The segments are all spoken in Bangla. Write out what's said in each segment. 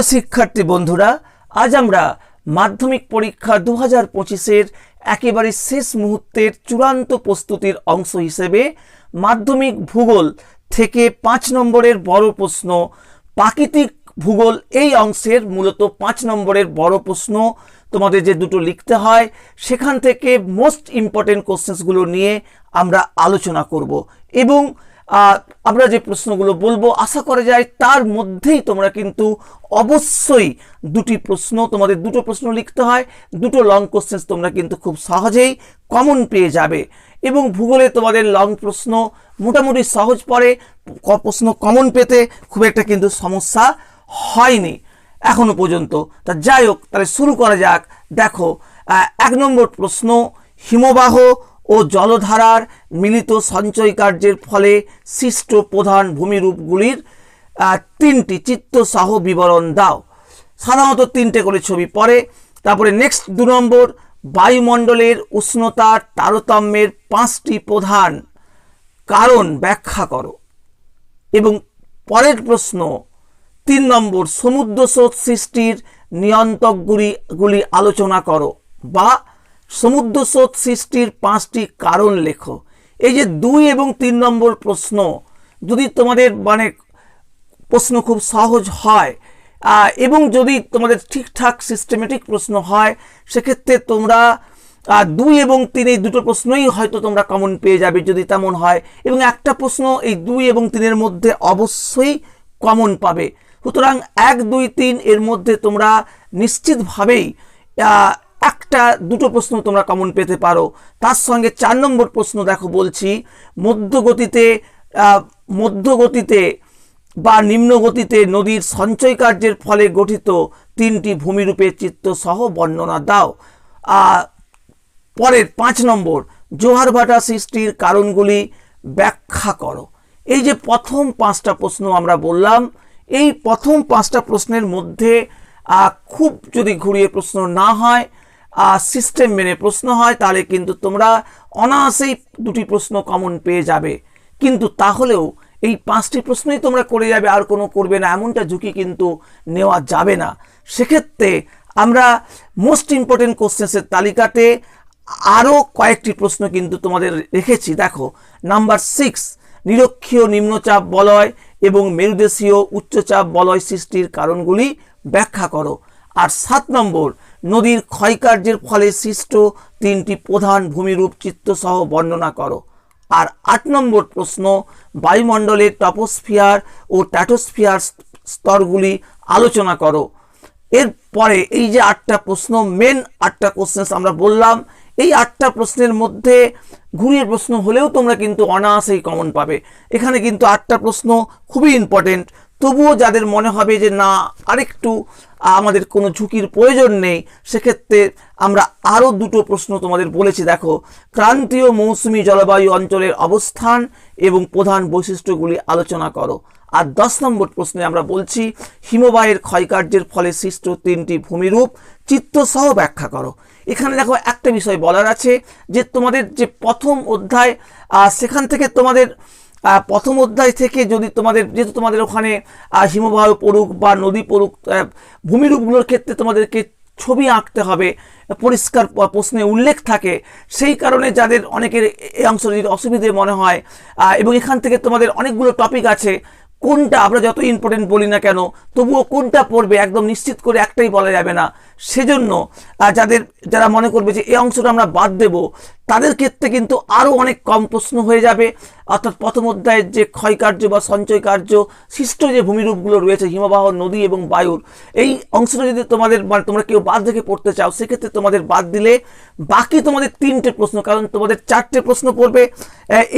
প্রিয় শিক্ষার্থী বন্ধুরা, আজ আমরা মাধ্যমিক পরীক্ষা দু হাজার পঁচিশের একেবারে শেষ মুহূর্তের চূড়ান্ত প্রস্তুতির অংশ হিসেবে মাধ্যমিক ভূগোল থেকে পাঁচ নম্বরের বড় প্রশ্ন, প্রাকৃতিক ভূগোল এই অংশের মূলত পাঁচ নম্বরের বড় প্রশ্ন তোমাদের যে দুটো লিখতে হয়, সেখান থেকে মোস্ট ইম্পর্টেন্ট কোশ্চেন্সগুলো নিয়ে আমরা আলোচনা করব। এবং আমরা যে প্রশ্নগুলো বলব, আশা করা যায় তার মধ্যেই তোমরা কিন্তু অবশ্যই দুটি প্রশ্ন, তোমাদের দুটো প্রশ্ন লিখতে হয়, দুটো লং কোশ্চেন্স তোমরা কিন্তু খুব সহজেই কমন পেয়ে যাবে। এবং ভূগোলে তোমাদের লং প্রশ্ন মোটামুটি সহজ পড়ে প্রশ্ন কমন পেতে খুব একটা কিন্তু সমস্যা হয়নি। এখনও পর্যন্ত। তা যাই হোক, তাহলে শুরু করা যাক। দেখো এক নম্বর প্রশ্ন, হিমবাহ ও জলধারার মিলিত সঞ্চয় কার্যের ফলে সৃষ্ট প্রধান ভূমিরূপগুলির তিনটি চিত্তসহ বিবরণ দাও। সাধারণত তিনটে করে ছবি পড়ে, তারপরে নেক্সট দু নম্বর, বায়ুমণ্ডলের উষ্ণতার তারতম্যের পাঁচটি প্রধান কারণ ব্যাখ্যা করো। এবং পরের প্রশ্ন, তিন নম্বর সমুদ্র স্রোত সৃষ্টির নিয়ন্ত্রকগুলি, গুলি আলোচনা করো বা সমুদ্র স্রোত সৃষ্টির পাঁচটি কারণ লেখো। এই যে দুই এবং তিন নম্বর প্রশ্ন, যদি তোমাদের মানে প্রশ্ন খুব সহজ হয় এবং যদি তোমাদের ঠিকঠাক সিস্টেমেটিক প্রশ্ন হয়, সেক্ষেত্রে তোমরা দুই এবং তিন এই দুটো প্রশ্নই হয়তো তোমরা কমন পেয়ে যাবে যদি তেমন হয়। এবং একটা প্রশ্ন এই দুই এবং তিনের মধ্যে অবশ্যই কমন পাবে। সুতরাং এক, দুই, তিন এর মধ্যে তোমরা নিশ্চিতভাবেই একটা, দুটো প্রশ্ন তোমরা কমন পেতে পারো। তার সঙ্গে চার নম্বর প্রশ্ন দেখো বলছি, মধ্যগতিতে মধ্যগতিতে বা নিম্ন গতিতে নদীর সঞ্চয় কার্যের ফলে গঠিত তিনটি ভূমিরূপের চিত্র সহ বর্ণনা দাও। পরের পাঁচ নম্বর, জোহার ভাটা সৃষ্টির কারণগুলি ব্যাখ্যা করো। এই যে প্রথম পাঁচটা প্রশ্ন আমরা বললাম, এই প্রথম পাঁচটা প্রশ্নের মধ্যে খুব যদি ঘুরিয়ে প্রশ্ন না হয় সিস্টেম মেনে প্রশ্ন হয়, তাহলে কিন্তু তোমরা অনায়াসেই দুটি প্রশ্ন কমন পেয়ে যাবে। কিন্তু তাহলেও এই পাঁচটি প্রশ্নই তোমরা করে যাবে, আর কোনো করবে না। এমনটা ঝুঁকি কিন্তু নেওয়া যাবে না। সেক্ষেত্রে আমরা মোস্ট ইম্পর্টেন্ট কোশ্চেন্সের তালিকাতে আরও কয়েকটি প্রশ্ন কিন্তু তোমাদের রেখেছি। দেখো নাম্বার সিক্স নিরক্ষীয় নিম্নচাপ বলয় এবং মেরুদেশীয় উচ্চচাপ বলয় সৃষ্টির কারণগুলি ব্যাখ্যা করো। আর সাত নম্বর নদীর ক্ষয়কার্যের ফলে সৃষ্ট তিনটি প্রধান ভূমিরূপ চিত্রসহ বর্ণনা করো। আর আট নম্বর প্রশ্ন, বায়ুমণ্ডলের টপোস্ফিয়ার ও ট্যাটোস্ফিয়ার স্তরগুলি আলোচনা করো। এরপরে এই যে আটটা প্রশ্ন মেন আটটা কোশ্চেন্স আমরা বললাম, এই আটটা প্রশ্নের মধ্যে ঘুরিয়ে প্রশ্ন হলেও তোমরা কিন্তু অনায়াসেই কমন পাবে। এখানে কিন্তু আটটা প্রশ্ন খুবই ইম্পর্টেন্ট তবুও যাদের মনে হবে যে না, আরেকটু আমাদের কোনো ঝুঁকির প্রয়োজন নেই, সেক্ষেত্রে আমরা আরও দুটো প্রশ্ন তোমাদের বলেছি। দেখো, ক্রান্তীয় মৌসুমি জলবায়ু অঞ্চলের অবস্থান এবং প্রধান বৈশিষ্ট্যগুলি আলোচনা করো। আর দশ নম্বর প্রশ্নে আমরা বলছি, হিমবাহের ক্ষয়কার্যের ফলে সৃষ্ট তিনটি ভূমিরূপ চিত্তসহ ব্যাখ্যা করো। এখানে দেখো একটা বিষয় বলার আছে যে তোমাদের যে প্রথম অধ্যায় সেখান থেকে তোমাদের প্রথম অধ্যায় থেকে যদি তোমাদের, যেহেতু তোমাদের ওখানে হিমবাহ পড়ুক বা নদী পড়ুক ভূমিরূপগুলোর ক্ষেত্রে তোমাদেরকে ছবি আঁকতে হবে, পরিষ্কার প্রশ্নে উল্লেখ থাকে। সেই কারণে যাদের অনেকের এই অংশ যদি অসুবিধে মনে হয় এবং এখান থেকে তোমাদের অনেকগুলো টপিক আছে, কোনটা আমরা যত ইম্পর্টেন্ট বলি না কেন, তবুও কোনটা পড়বে একদম নিশ্চিত করে একটাই বলা যাবে না। সেজন্য যাদের, যারা মনে করবে যে এই অংশটা আমরা বাদ দেব, তাদের ক্ষেত্রে কিন্তু আরও অনেক কম প্রশ্ন হয়ে যাবে। অর্থাৎ প্রথম অধ্যায়ের যে ক্ষয়কার্য বা সঞ্চয় কার্য, সৃষ্ট যে ভূমিরূপগুলো রয়েছে, হিমবাহ, নদী এবং বায়ুর, এই অংশটা যদি তোমাদের মানে তোমরা কেউ বাদ রেখে পড়তে চাও, সেক্ষেত্রে তোমাদের বাদ দিলে বাকি তোমাদের তিনটে প্রশ্ন, কারণ তোমাদের চারটে প্রশ্ন পড়বে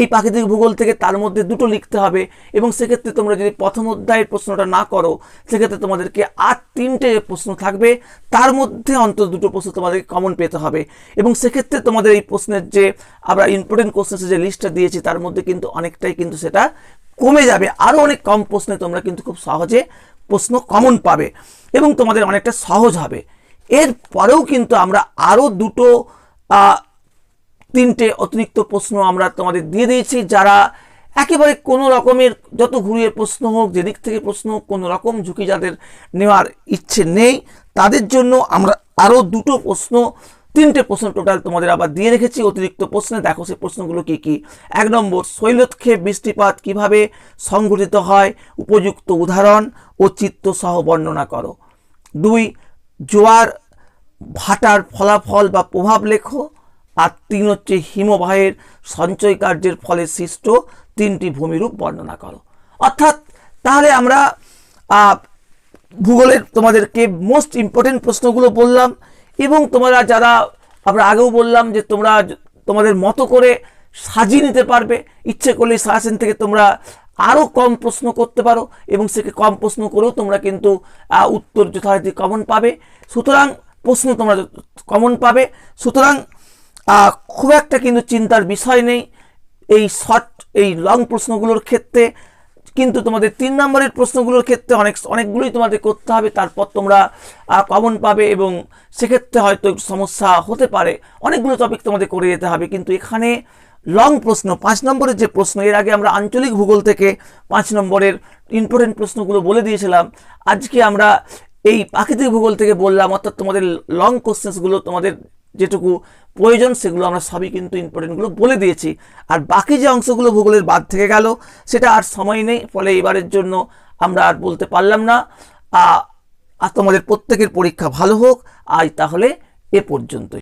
এই প্রাকৃতিক ভূগোল থেকে তার মধ্যে দুটো লিখতে হবে এবং সেক্ষেত্রে তোমরা যদি প্রথম অধ্যায়ের প্রশ্নটা না করো, সেক্ষেত্রে তোমাদেরকে আর তিনটে প্রশ্ন থাকবে। তার মধ্যে অন্তত দুটো প্রশ্ন তোমাদেরকে কমন পেতে হবে। এবং সেক্ষেত্রে তোমাদের এই প্রশ্নের যে, আমরা ইম্পর্টেন্ট কোশ্চেন্সের যে লিস্টটা দিয়েছি, তার মধ্যে কিন্তু অনেকটাই কিন্তু সেটা কমে যাবে। আরও অনেক কম প্রশ্নে তোমরা কিন্তু খুব সহজে প্রশ্ন কমন পাবে এবং তোমাদের অনেকটা সহজ হবে। এর পরেও কিন্তু আমরা আরও দুটো তিনটে অতিরিক্ত প্রশ্ন আমরা তোমাদের দিয়ে দিয়েছি। যারা একেবারে কোনো রকমের যত ঘুরিয়ে প্রশ্ন হোক, যেদিক থেকে প্রশ্ন হোক, কোনো রকম ঝুঁকি যাদের নেওয়ার ইচ্ছে নেই, তাদের জন্য আমরা আরও দুটো প্রশ্ন, তিনটে প্রশ্ন টোটাল তোমাদের আবার দিয়ে রেখেছি। অতিরিক্ত প্রশ্নে দেখো সেই প্রশ্নগুলো কি কি। এক নম্বর, শৈলক্ষেপ, বৃষ্টিপাত কীভাবে সংঘটিত হয়? উপযুক্ত উদাহরণ ও চিত্ত সহ বর্ণনা করো। দুই, জোয়ার ভাটার ফলাফল বা প্রভাব লেখো। আর তিন হচ্ছে হিমবাহের সঞ্চয় কার্যের ফলে সৃষ্ট তিনটি ভূমিরূপ বর্ণনা করো। অর্থাৎ তাহলে আমরা ভূগোলের তোমাদেরকে মোস্ট ইম্পর্টেন্ট প্রশ্নগুলো বললাম এবং তোমরা যারা, আমরা আগেও বললাম যে তোমরা তোমাদের মতো করে সাজিয়ে নিতে পারবে, ইচ্ছে করলে সাজেশন থেকে তোমরা আরও কম প্রশ্ন করতে পারো এবং সেকে কম প্রশ্ন করেও তোমরা কিন্তু উত্তর যথারীতি কমন পাবে। সুতরাং প্রশ্ন তোমরা কমন পাবে। সুতরাং খুব একটা কিন্তু চিন্তার বিষয় নেই। এই শর্ট, এই লং প্রশ্নগুলোর ক্ষেত্রে কিন্তু তোমাদের তিন নম্বরের প্রশ্নগুলোর ক্ষেত্রে অনেক, অনেকগুলোই তোমাদের করতে হবে, তারপর তোমরা কমন পাবে এবং সেক্ষেত্রে হয়তো সমস্যা হতে পারে। অনেকগুলো টপিক তোমাদের করে যেতে হবে, কিন্তু এখানে লং প্রশ্ন, পাঁচ নম্বরের যে প্রশ্ন, এর আগে আমরা আঞ্চলিক ভূগোল থেকে পাঁচ নম্বরের ইম্পর্টেন্ট প্রশ্নগুলো বলে দিয়েছিলাম। আজকে আমরা এই প্রাকৃতিক ভূগোল থেকে বললাম, অর্থাৎ তোমাদের লং কোশ্চেন্সগুলো তোমাদের যেটুকু প্রয়োজন, সেগুলো আমরা সবই কিন্তু ইম্পর্টেন্টগুলো বলে দিয়েছি। আর বাকি যে অংশগুলো ভূগোলের বাদ থেকে গেল, সেটা আর সময় নেই, ফলে এবারের জন্য আমরা আর বলতে পারলাম না। আর তোমাদের প্রত্যেকের পরীক্ষা ভালো হোক, আজ তাহলে এ পর্যন্তই।